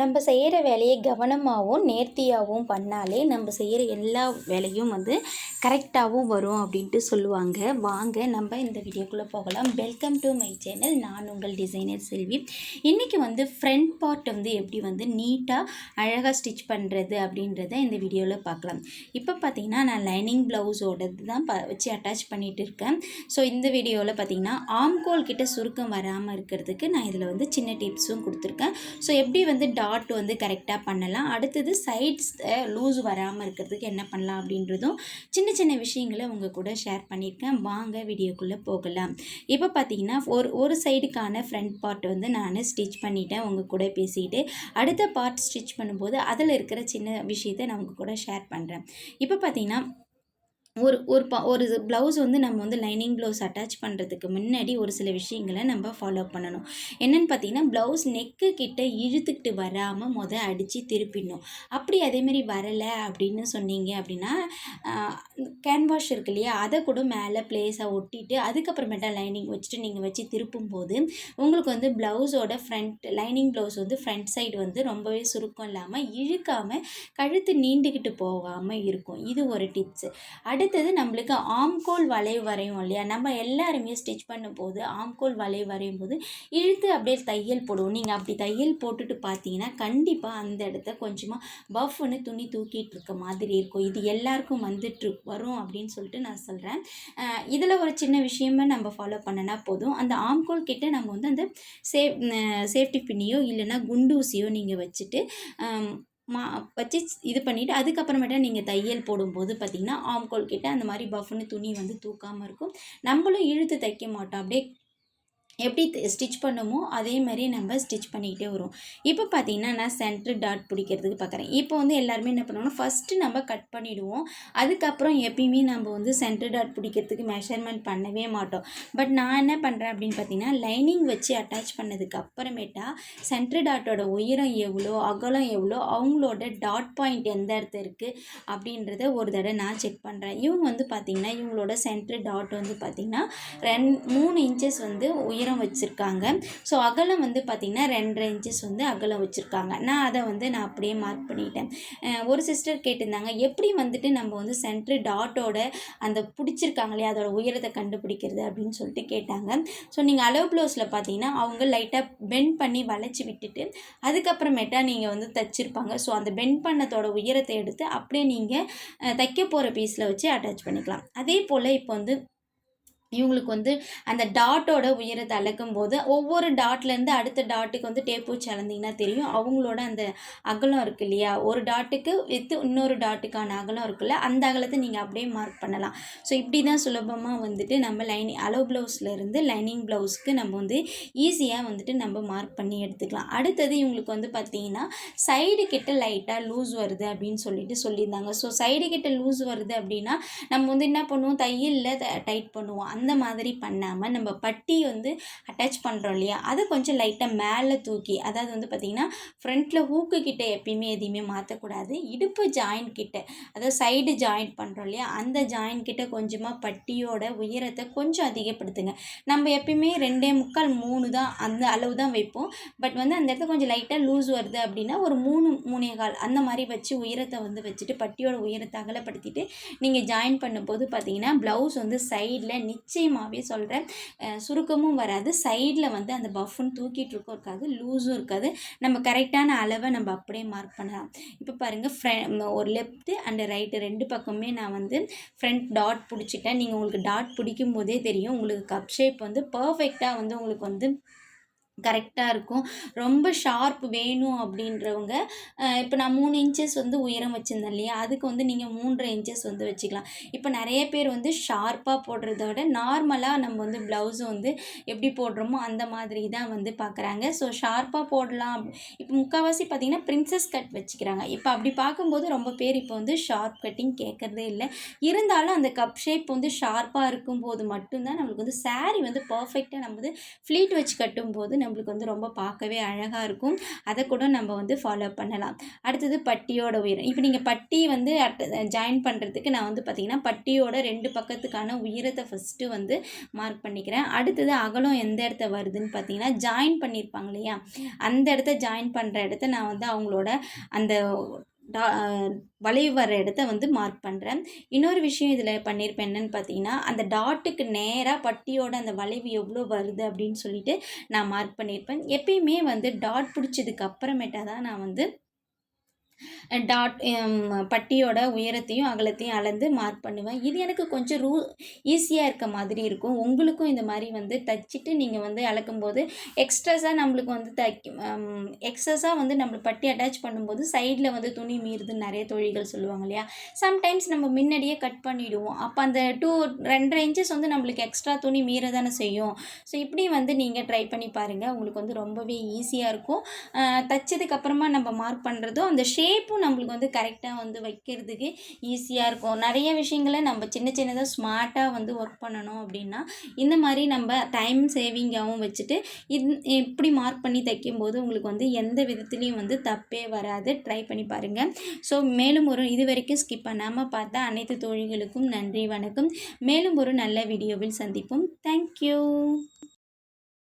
நம்ம செய்கிற வேலையை கவனமாகவும் நேர்த்தியாகவும் பண்ணாலே நம்ம செய்கிற எல்லா வேலையும் வந்து கரெக்டாகவும் வரும் அப்படின்ட்டு சொல்லுவாங்க. வாங்க நம்ம இந்த வீடியோக்குள்ளே போகலாம். வெல்கம் டு மை சேனல் நான் உங்கள் டிசைனர் செல்வி. இன்றைக்கி வந்து ஃப்ரண்ட் பார்ட் வந்து எப்படி வந்து நீட்டாக அழகாக ஸ்டிச் பண்ணுறது அப்படின்றத இந்த வீடியோவில் பார்க்கலாம். இப்போ பார்த்தீங்கன்னா நான் லைனிங் ப்ளவுஸோடது தான் ப வச்சு அட்டாச் பண்ணிகிட்டு இருக்கேன். ஸோ இந்த வீடியோவில் பார்த்தீங்கன்னா ஆம்கோல் கிட்ட சுருக்கம் வராமல் இருக்கிறதுக்கு நான் இதில் வந்து சின்ன டிப்ஸும் கொடுத்துருக்கேன். ஸோ எப்படி வந்து டாட் வந்து கரெக்டாக பண்ணலாம். அடுத்தது சைட்ஸ் லூஸ் வராமல் இருக்கிறதுக்கு என்ன பண்ணலாம் அப்படின்றதும் சின்ன சின்ன விஷயங்களை உங்கள் கூட ஷேர் பண்ணியிருக்கேன். வாங்க வீடியோக்குள்ளே போகலாம். இப்போ பார்த்தீங்கன்னா ஒரு ஒரு சைடுக்கான ஃப்ரண்ட் பார்ட் வந்து நான் ஸ்டிச் பண்ணிட்டேன் உங்கள் கூட பேசிட்டு. அடுத்த பார்ட் ஸ்டிச் பண்ணும்போது அதில் இருக்கிற சின்ன விஷயத்தை நான் உங்கள் கூட ஷேர் பண்ணுறேன் இப்போ பார்த்தீங்கன்னா ஒரு ஒரு ப ஒரு ப்ளவுஸ் வந்து நம்ம வந்து லைனிங் ப்ளவுஸ் அட்டாச் பண்ணுறதுக்கு முன்னாடி ஒரு சில விஷயங்களை நம்ம ஃபாலோ பண்ணணும். என்னென்னு பார்த்தீங்கன்னா ப்ளவுஸ் நெக்கு கிட்ட இழுத்துக்கிட்டு வராமல் மொதல் அடித்து திருப்பிடணும். அப்படி அதேமாரி வரலை அப்படின்னு சொன்னீங்க அப்படின்னா கேன்வாஷ் இருக்கு இல்லையா அதை கூட மேலே ப்ளேஸாக ஒட்டிட்டு அதுக்கப்புறமேட்டா லைனிங் வச்சுட்டு நீங்கள் வச்சு திருப்பும் போது உங்களுக்கு வந்து ப்ளவுஸோட ஃப்ரண்ட் லைனிங் ப்ளவுஸ் வந்து ஃப்ரண்ட் சைடு வந்து ரொம்பவே சுருக்கம் இல்லாமல் இழுக்காமல் கழுத்து நீண்டுக்கிட்டு போகாமல் இருக்கும். இது ஒரு டிப்ஸு அடுத்தது நம்மளுக்கு ஆம்கோல் வளைவு வரையும் இல்லையா? நம்ம எல்லாருமே ஸ்டிச் பண்ணும்போது ஆம்கோல் வளைவு வரையும் போது இழுத்து அப்படியே தையல் போடுவோம். நீங்கள் அப்படி தையல் போட்டுட்டு பார்த்தீங்கன்னா கண்டிப்பாக அந்த இடத்த கொஞ்சமாக பஃப்னு துணி தூக்கிட்டு இருக்க மாதிரி இருக்கும். இது எல்லாருக்கும் வந்துட்டு வரும் அப்படின்னு சொல்லிட்டு நான் சொல்கிறேன் இதில் ஒரு சின்ன விஷயமே நம்ம ஃபாலோ பண்ணனா போதும். அந்த ஆம்கோல் கிட்ட நம்ம வந்து அந்த சேஃப் சேஃப்டி பின்னியோ இல்லைன்னா குண்டூசியோ நீங்கள் வச்சுட்டு மா வச்சு இது பண்ணிவிட்டு அதுக்கப்புறமேட்டா நீங்கள் தையல் போடும்போது பார்த்திங்கன்னா ஆம்கோல் கிட்ட அந்த மாதிரி பஃப்னு துணி வந்து தூக்காமல் இருக்கும். நம்மளும் இழுத்து தைக்க மாட்டோம். அப்படியே எப்படி ஸ்டிச் பண்ணுமோ அதே மாதிரி நம்ம ஸ்டிச் பண்ணிக்கிட்டே வரும். இப்போ பார்த்தீங்கன்னா நான் சென்ட்ரு டாட் பிடிக்கிறதுக்கு பார்க்குறேன். இப்போ வந்து எல்லாருமே என்ன பண்ணுவோம்னா ஃபஸ்ட்டு நம்ம கட் பண்ணிவிடுவோம் அதுக்கப்புறம் எப்பயுமே நம்ம வந்து சென்ட்ரு டாட் பிடிக்கிறதுக்கு மெஷர்மெண்ட் பண்ணவே மாட்டோம். பட் நான் என்ன பண்ணுறேன் அப்படின்னு பார்த்தீங்கன்னா லைனிங் வச்சு அட்டாச் பண்ணதுக்கு அப்புறமேட்டா சென்ட்ரு டாட்டோட உயரம் எவ்வளோ அகலம் எவ்வளோ அவங்களோட டாட் பாயிண்ட் எந்த இடத்துல இருக்குது அப்படின்றத ஒரு தடவை நான் செக் பண்ணுறேன் இவங்க வந்து பார்த்திங்கன்னா இவங்களோட சென்ட்ரு டாட் வந்து பார்த்திங்கன்னா ரெண் மூணு இன்ச்சஸ் வந்து உயர் உயரம் வச்சுருக்காங்க. ஸோ அகலம் வந்து பார்த்திங்கன்னா ரெண்டரை இன்ச்சஸ் வந்து அகலம் வச்சுருக்காங்க. நான் அதை வந்து நான் அப்படியே மார்க் பண்ணிட்டேன். ஒரு சிஸ்டர் கேட்டிருந்தாங்க எப்படி வந்துட்டு நம்ம வந்து சென்ட்ரு டாட்டோட அந்த பிடிச்சிருக்காங்க இல்லையா அதோட உயரத்தை கண்டுபிடிக்கிறது? அப்படின்னு சொல்லிட்டு கேட்டாங்க. ஸோ நீங்கள் அளவு ப்ளவுஸில் பார்த்தீங்கன்னா அவங்க லைட்டாக பெண்ட் பண்ணி வளைச்சி விட்டுட்டு அதுக்கப்புறமேட்டா நீங்கள் வந்து தைச்சிருப்பாங்க. ஸோ அந்த பெண்ட் பண்ணத்தோட உயரத்தை எடுத்து அப்படியே நீங்கள் தைக்க போகிற பீஸில் வச்சு அட்டாச் பண்ணிக்கலாம். அதே போல் இப்போ வந்து இவங்களுக்கு வந்து அந்த டாட்டோட உயரத்தை அளக்கும் போது ஒவ்வொரு டாட்லேருந்து அடுத்த டாட்டுக்கு வந்து டேப் வச்சு அளந்தீங்கன்னா தெரியும். அவங்களோட அந்த அகலம் இருக்கு இல்லையா? ஒரு டாட்டுக்கு வித்து இன்னொரு டாட்டுக்கான அகலம் இருக்குல்ல அந்த அகலத்தை நீங்கள் அப்படியே மார்க் பண்ணலாம். ஸோ இப்படி தான் சுலபமாக வந்துட்டு நம்ம லைனிங் அலோ ப்ளவுஸ்லேருந்து லைனிங் ப்ளவுஸ்க்கு நம்ம வந்து ஈஸியாக வந்துட்டு நம்ம மார்க் பண்ணி எடுத்துக்கலாம். அடுத்தது இவங்களுக்கு வந்து பார்த்தீங்கன்னா சைடு கிட்ட லைட்டாக லூஸ் வருது அப்படின்னு சொல்லிட்டு சொல்லியிருந்தாங்க. ஸோ சைடு கிட்ட லூஸ் வருது அப்படின்னா நம்ம வந்து என்ன பண்ணுவோம்? தையலில் டைட் பண்ணுவோம். அந்த அந்த மாதிரி பண்ணாமல் நம்ம பட்டி வந்து அட்டாச் பண்ணுறோம் இல்லையா? அதை கொஞ்சம் லைட்டாக மேலே தூக்கி அதாவது வந்து பார்த்திங்கன்னா ஃப்ரண்ட்டில் ஹூக்கு கிட்டே எப்பயுமே எதையுமே மாற்றக்கூடாது இடுப்பு ஜாயிண்ட் கிட்ட அதாவது சைடு ஜாயிண்ட் பண்ணுறோம் இல்லையா? அந்த ஜாயிண்ட் கிட்ட கொஞ்சமாக பட்டியோட உயரத்தை கொஞ்சம் அதிகப்படுத்துங்க. நம்ம எப்பயுமே ரெண்டே முக்கால் மூணு தான் அந்த அளவு தான் வைப்போம். பட் வந்து அந்த இடத்துல கொஞ்சம் லைட்டாக லூஸ் வருது அப்படின்னா ஒரு மூணு மூணே கால் அந்த மாதிரி வச்சு உயரத்தை வந்து வச்சுட்டு பட்டியோட உயரத்தை அகலப்படுத்திட்டு நீங்கள் ஜாயின் பண்ணும்போது பார்த்தீங்கன்னா ப்ளவுஸ் வந்து சைடில் நிச்சயமாகவே சொல்கிறேன் சுருக்கமும் வராது. சைடில் வந்து அந்த பஃப்னு தூக்கிட்டு இருக்கும் இருக்காது லூஸும் இருக்காது. நம்ம கரெக்டான அளவை நம்ம அப்படியே மார்க் பண்ணலாம். இப்போ பாருங்கள் ஃப்ரெ ஒரு லெஃப்ட்டு அண்டு ரைட்டு ரெண்டு பக்கமே நான் வந்து ஃப்ரண்ட் டாட் பிடிச்சிட்டேன். நீங்கள் உங்களுக்கு டாட் பிடிக்கும் போதே தெரியும். உங்களுக்கு கப் ஷேப் வந்து பர்ஃபெக்டாக வந்து உங்களுக்கு வந்து கரெக்டாக இருக்கும். ரொம்ப ஷார்ப் வேணும் அப்படின்றவங்க இப்போ நான் மூணு இன்ச்சஸ் வந்து உயரம் வச்சுருந்தேன் இல்லையா? அதுக்கு வந்து நீங்கள் மூன்றரை இன்ச்சஸ் வந்து வச்சுக்கலாம். இப்போ நிறைய பேர் வந்து ஷார்ப்பாக போடுறத விட நார்மலாக நம்ம வந்து ப்ளவுஸ் வந்து எப்படி போடுறோமோ அந்த மாதிரி தான் வந்து பார்க்குறாங்க ஸோ ஷார்ப்பாக போடலாம். இப்போ முக்கால்வாசி பார்த்திங்கன்னா ப்ரின்ஸஸ் கட் வச்சுக்கிறாங்க. இப்போ அப்படி பார்க்கும்போது ரொம்ப பேர் இப்போ வந்து ஷார்ப் கட்டிங் கேட்குறதே இல்லை. இருந்தாலும் அந்த கப் ஷேப் வந்து ஷார்ப்பாக இருக்கும்போது மட்டும்தான் நம்மளுக்கு வந்து சாரீ வந்து பர்ஃபெக்டாக நம்ம வந்து ஃப்ளீட் வச்சு கட்டும்போது நம்மளுக்கு வந்து ரொம்ப பார்க்கவே அழகாக இருக்கும். அதை கூட நம்ம வந்து ஃபாலோ பண்ணலாம். அடுத்தது பட்டியோட உயரம் இப்போ நீங்கள் பட்டி வந்து ஜாயின் பண்ணுறதுக்கு நான் வந்து பார்த்திங்கன்னா பட்டியோட ரெண்டு பக்கத்துக்கான உயரத்தை ஃபஸ்ட்டு வந்து மார்க் பண்ணிக்கிறேன். அடுத்தது அகலம் எந்த இடத்த வருதுன்னு பார்த்தீங்கன்னா ஜாயின் பண்ணியிருப்பாங்க இல்லையா? அந்த இடத்த ஜாயின் பண்ணுற இடத்த நான் வந்து அவங்களோட அந்த டா வளைவு வர இடத்த வந்து மார்க் பண்ணுறேன் இன்னொரு விஷயம் இதில் பண்ணியிருப்பேன் என்னென்னு பார்த்தீங்கன்னா அந்த டாட்டுக்கு நேராக பட்டியோட அந்த வளைவு எவ்வளோ வருது அப்படின்னு சொல்லிட்டு நான் மார்க் பண்ணியிருப்பேன் எப்பயுமே வந்து டாட் பிடிச்சதுக்கு அப்புறமேட்டா தான் நான் வந்து டாட் பட்டியோட உயரத்தையும் அகலத்தையும் அளந்து மார்க் பண்ணுவேன். இது எனக்கு கொஞ்சம் ரூ ஈஸியாக இருக்க மாதிரி இருக்கும். உங்களுக்கும் இந்த மாதிரி வந்து தைச்சிட்டு நீங்கள் வந்து அளக்கும்போது எக்ஸ்ட்ரஸாக நம்மளுக்கு வந்து தைக்க எக்ஸஸாக வந்து நம்ம பட்டி அட்டாச் பண்ணும்போது சைடில் வந்து துணி மீறுதுன்னு நிறைய தொழில்கள் சொல்லுவாங்க இல்லையா? சம்டைம்ஸ் நம்ம முன்னாடியே கட் பண்ணிவிடுவோம் அப்போ அந்த டூ ரெண்டரை இன்ச்சஸ் வந்து நம்மளுக்கு எக்ஸ்ட்ரா துணி மீற தானே செய்யும். ஸோ இப்படி வந்து நீங்கள் ட்ரை பண்ணி பாருங்கள் உங்களுக்கு வந்து ரொம்பவே ஈஸியாக இருக்கும். தைச்சதுக்கப்புறமா நம்ம மார்க் பண்ணுறதும் அந்த ஷேப்பும் நம்மளுக்கு வந்து கரெக்டாக வந்து வைக்கிறதுக்கு ஈஸியாக இருக்கும். நிறைய விஷயங்களை நம்ம சின்ன சின்னதாக ஸ்மார்ட்டாக வந்து ஒர்க் பண்ணணும் அப்படின்னா இந்த மாதிரி நம்ம டைம் சேவிங்காகவும் வச்சுட்டு இந் இப்படி மார்க் பண்ணி தைக்கும்போது உங்களுக்கு வந்து எந்த விதத்துலேயும் வந்து தப்பே வராது. ட்ரை பண்ணி பாருங்கள் ஸோ மேலும் ஒரு இது வரைக்கும் ஸ்கிப் பண்ணாமல் பார்த்தா அனைத்து தோழிகளுக்கும் நன்றி வணக்கம். மேலும் ஒரு நல்ல வீடியோவில் சந்திப்போம். தேங்க்யூ